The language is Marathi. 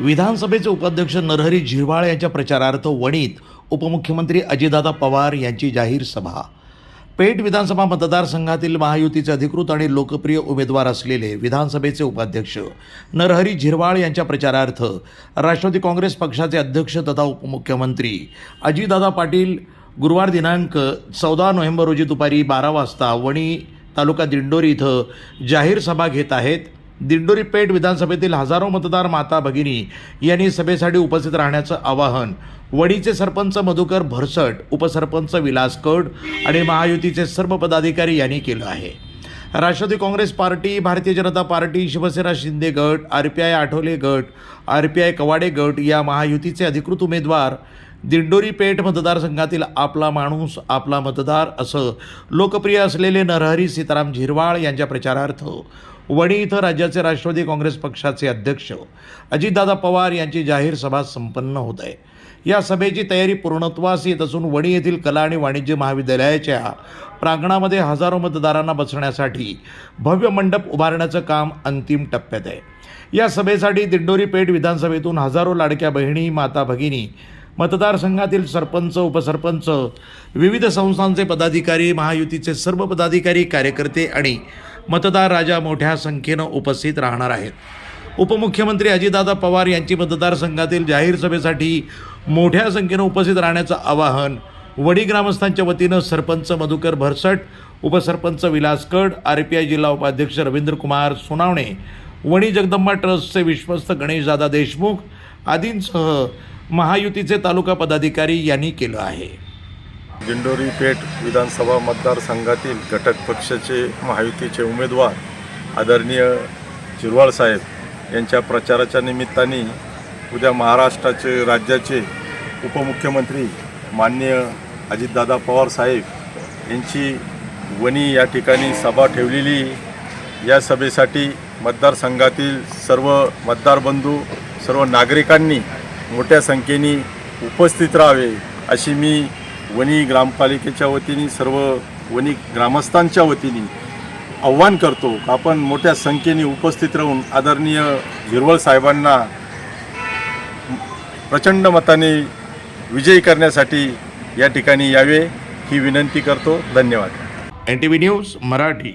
विधानसभेचे उपाध्यक्ष नरहरी झिरवाळ यांच्या प्रचारार्थ वणीत उपमुख्यमंत्री अजितदादा पवार यांची जाहीर सभा. पेठ विधानसभा मतदारसंघातील महायुतीचे अधिकृत आणि लोकप्रिय उमेदवार असलेले विधानसभेचे उपाध्यक्ष नरहरी झिरवाळ यांच्या प्रचारार्थ राष्ट्रवादी काँग्रेस पक्षाचे अध्यक्ष तथा उपमुख्यमंत्री अजितदादा पाटील गुरुवार दिनांक चौदा नोव्हेंबर रोजी दुपारी बारा वाजता वणी तालुका दिंडोरी इथं जाहीर सभा घेत आहेत. दिंडोरी पेठ विधानसभेतील हजारो मतदार माता भगिनी यांनी सभेसाठी उपस्थित राहण्याचं आवाहन. वडीचे सरपंच मधुकर भरसट उपसरपंच विलास कड आणि महायुतीचे सर्व पदाधिकारी यांनी केलं आहे. राष्ट्रवादी काँग्रेस पार्टी भारतीय जनता पार्टी शिवसेना शिंदे गट आर पी आय आठवले गट आर पी आय कवाडे गट या महायुतीचे अधिकृत उमेदवार दिंडोरी पेठ मतदारसंघातील आपला माणूस आपला मतदार असं लोकप्रिय असलेले नरहरी सीताराम झिरवाळ यांच्या प्रचारार्थ. वणी इथं राज्याचे राष्ट्रवादी काँग्रेस पक्षाचे अध्यक्ष अजितदादा पवार यांची जाहीर सभा संपन्न होत आहे. या सभेची तयारी पूर्णत्वास येत असून वणी येथील कला आणि वाणिज्य महाविद्यालयाच्या प्रांगणामध्ये हजारो मतदारांना बसण्यासाठी भव्य मंडप उभारण्याचं काम अंतिम टप्प्यात आहे. या सभेसाठी दिंडोरी पेठ विधानसभेतून हजारो लाडक्या बहिणी माता भगिनी मतदारसंघातील सरपंच उपसरपंच विविध संस्थांचे पदाधिकारी महायुतीचे सर्व पदाधिकारी कार्यकर्ते आणि मतदार राजा मोठ्या संख्येनं उपस्थित राहणार आहेत. उपमुख्यमंत्री अजितदादा पवार यांची मतदारसंघातील जाहीर सभेसाठी मोठ्या संख्येनं उपस्थित राहण्याचं आवाहन वडी ग्रामस्थांच्या वतीनं सरपंच मधुकर भरसट उपसरपंच विलास कड आर पी आय जिल्हा उपाध्यक्ष रवींद्र कुमार सोनावणे वणी जगदंबा ट्रस्टचे विश्वस्त गणेशदादा देशमुख आदींसह महायुतीचे तालुका पदाधिकारी यांनी केलं आहे. दिंडोरी पेठ विधानसभा मतदारसंघातील घटक पक्षाचे महायुतीचे उमेदवार आदरणीय चिरवाळ साहेब यांच्या प्रचाराच्या निमित्ताने उद्या महाराष्ट्राचे राज्याचे उपमुख्यमंत्री माननीय अजितदादा पवार साहेब यांची वणी या ठिकाणी सभा ठेवलेली. या सभेसाठी मतदारसंघातील सर्व मतदार बंधू सर्व नागरिकांनी मोठ्या संख्येने उपस्थित राहावे अशी मी वणी ग्रामपालिकेच्या वतीने सर्व वणी ग्रामस्थांच्या वतीने आव्हान करतो आपण मोठ्या संख्येने उपस्थित राहून आदरणीय हिरवळ साहेबांना प्रचंड मताने विजयी करण्यासाठी या ठिकाणी यावे ही विनंती करतो. धन्यवाद. N T V news Marathi.